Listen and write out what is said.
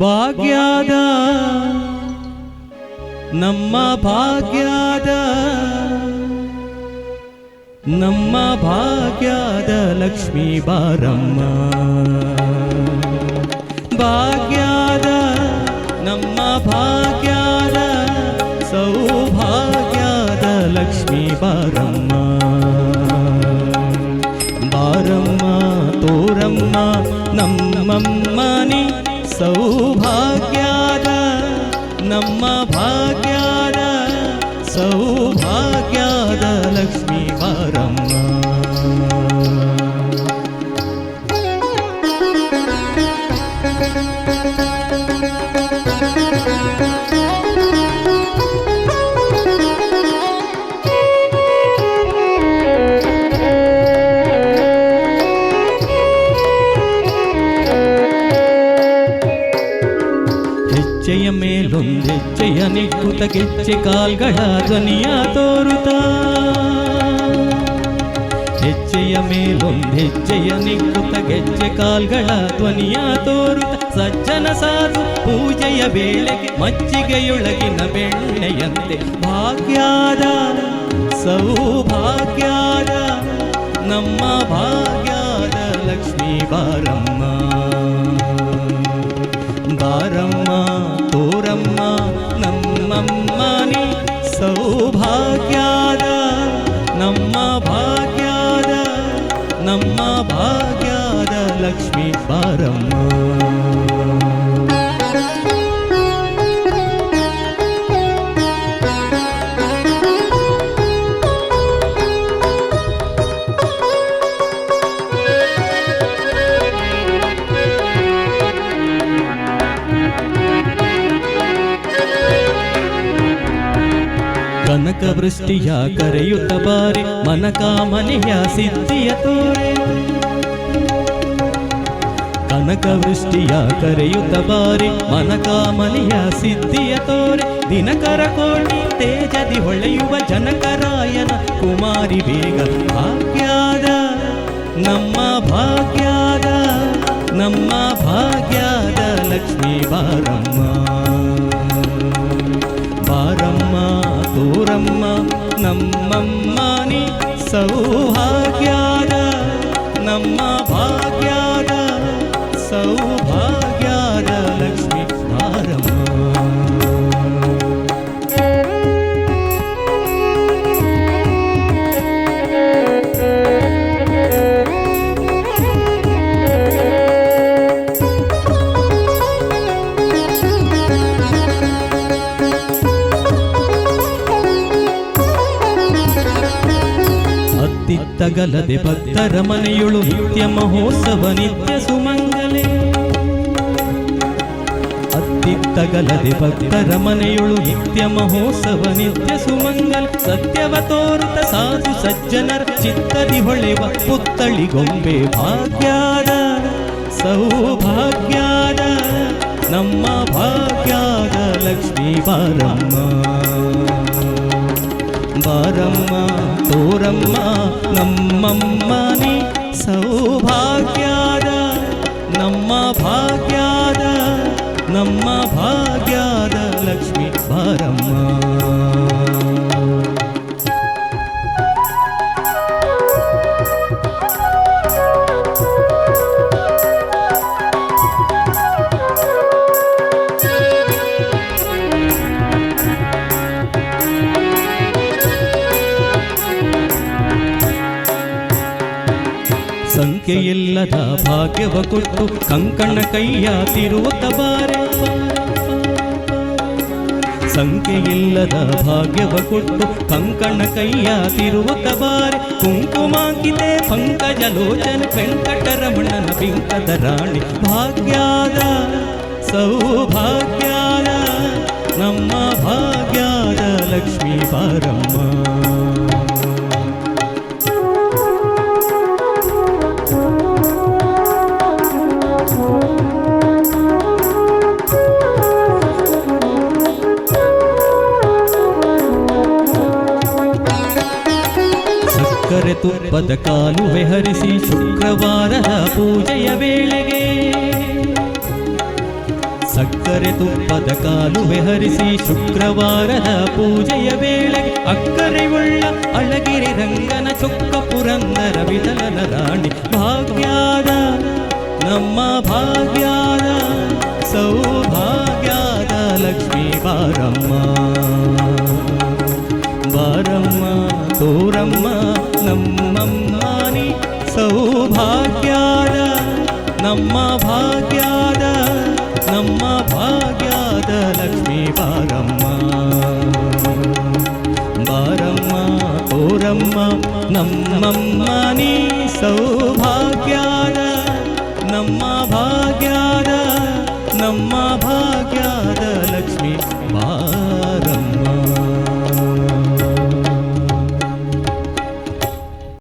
ಭಾಗ್ಯದ ನಮ್ಮ ಭಾಗ್ಯದ ನಮ್ಮ ಭಾಗ್ಯದ ಲಕ್ಷ್ಮೀ ಬಾರಮ್ಮ. ಭಾಗ್ಯದ ನಮ್ಮ ಭಾಗ್ಯದ ಸೌಭಾಗ್ಯದ ಲಕ್ಷ್ಮೀ ಬಾರಮ್ಮ. ನಮ್ಮಮ್ಮನಿ ಸೌಭಾಗ್ಯದ ನಮ್ಮ ಭಾಗ್ಯದ ನಿಕ್ಕುತ ಗೆಜ್ಜೆ ಕಾಲ್ಗಳ ಧ್ವನಿಯ ತೋರುತ್ತ ಹೆಜ್ಜೆಯ ಮೇಲೊಂದೆಜ್ಜೆಯ ನಿಕ್ಕುತ ಗೆಜ್ಜೆ ಕಾಲ್ಗಳ ಧ್ವನಿಯ ತೋರುತ್ತ ಸಜ್ಜನ ಸಾಧು ಪೂಜೆಯ ವೇಳೆಗೆ ಮಜ್ಜಿಗೆಯೊಳಗಿನ ಬೆಣ್ಣೆಯಂತೆ ಭಾಗ್ಯದ ಸೌಭಾಗ್ಯದ ನಮ್ಮ ಭಾಗ್ಯದ ಲಕ್ಷ್ಮೀ ಬಾರಮ್ಮ ಬಾರಮ್ಮ ತೋರಮ್ಮ ನಮ್ಮಮ್ಮನಿ ಸೌಭಾಗ್ಯದ ನಮ್ಮ ಭಾಗ್ಯದ ನಮ್ಮ ಭಾಗ್ಯದ ಲಕ್ಷ್ಮೀ ಬಾರಮ್ಮ ಕನಕ ವೃಷ್ಟಿಯ ಕರೆಯುತ್ತ ಬಾರಿ ಮನಕಾಮನೆಯ ಸಿದ್ಧಿಯ ತೋರೆ. ಕನಕ ವೃಷ್ಟಿಯ ಕರೆಯುತ್ತ ಬಾರಿ ಮನಕಾಮನೆಯ ಸಿದ್ಧಿಯ ತೋರೆ. ದಿನಕರ ಕೋಣಿ ತೇಜದಿ ಹೊಳೆಯುವ ಜನಕರಾಯನ ಕುಮಾರಿ ಬೇಗ ಭಾಗ್ಯದ, ನಮ್ಮ ಭಾಗ್ಯದ ನಮ್ಮ ಭಾಗ್ಯದ ಲಕ್ಷ್ಮೀ ಬಾರಮ್ಮ. ಬಾರಮ್ಮ. ತೋರಮ್ಮ ನಮ್ಮಮ್ಮನಿ ಸೌಭಾಗ್ಯದ ನಮ್ಮ ಅತ್ತಿತ್ತಗಲದೆ ಭಕ್ತರ ಮನೆಯುಳು ನಿತ್ಯ ಮಹೋತ್ಸವ, ನಿತ್ಯ ಸುಮಂಗಲೆ. ಅತ್ತಿತ್ತಗಲದೆ ಭಕ್ತರ ಮನೆಯುಳು ನಿತ್ಯ ಮಹೋತ್ಸವ, ನಿತ್ಯ ಸುಮಂಗಲ. ಸತ್ಯವ ತೋರುತ ಸಾಧು ಸಜ್ಜನರ ಚಿತ್ತದಿ ಹೊಳೆವ ಪುತ್ತಳಿ ಗೊಂಬೆ ಭಾಗ್ಯದ, ಸೌಭಾಗ್ಯದ, ನಮ್ಮ ಭಾಗ್ಯದ ಲಕ್ಷ್ಮೀ ಬಾರಮ್ಮ. ಬಾರಮ್ಮ. ತೋರಮ್ಮ ನಮ್ಮಮ್ಮನಿ ಸೌಭಾಗ್ಯದ ಸಂಖ್ಯೆಯಿಲ್ಲದ ಭಾಗ್ಯವ ಕೊಟ್ಟು ಕಂಕಣ ಕೈಯ ತಿರುವುತ್ತ ಬಾರೆ ಸಂಖ್ಯೆಯಿಲ್ಲದ ಭಾಗ್ಯವ ಕೊಟ್ಟು ಕಂಕಣ ಕೈಯ ತಿರುವುತ್ತ ಬಾರೆ ಕುಂಕುಮಾಕಿದೆ ಪಂಕಜ ಲೋಚನ ವೆಂಕಟರಮಣನ ಪಿಂಕದ ರಾಣಿ. ಭಾಗ್ಯದ, ಸೌಭಾಗ್ಯದ, ನಮ್ಮ ಭಾಗ್ಯದ ಲಕ್ಷ್ಮೀ ಬಾರಮ್ಮ. ಸಕ್ಕರೆ ತುಪ್ಪದ ಕಾಲುವೆ ಹರಿಸಿ ಶುಕ್ರವಾರದ ಪೂಜೆಯ ವೇಳೆಗೆ. ಸಕ್ಕರೆ ತುಪ್ಪದ ಕಾಲುವೆ ಹರಿಸಿ ಶುಕ್ರವಾರದ ಪೂಜೆಯ ವೇಳೆಗೆ. ಅಕ್ಕರೆಯುಳ್ಳ ಅಳಗಿರಿ ರಂಗನ ಚೊಕ್ಕ ಪುರಂದರ ವಿಠಲನ ರಾಣಿ ಭಾಗ್ಯಾದ, ನಮ್ಮ ಭಾಗ್ಯಾದ, ಸೌಭಾಗ್ಯದ ಲಕ್ಷ್ಮೀ ಬಾರಮ್ಮ. ನಮ್ಮಮ್ಮನಿ ಸೌಭಾಗ್ಯಾರ ನಮ್ಮ ಭಾಗ್ಯಾರ ನಮ್ಮ ಭಾಗ್ಯಾರ.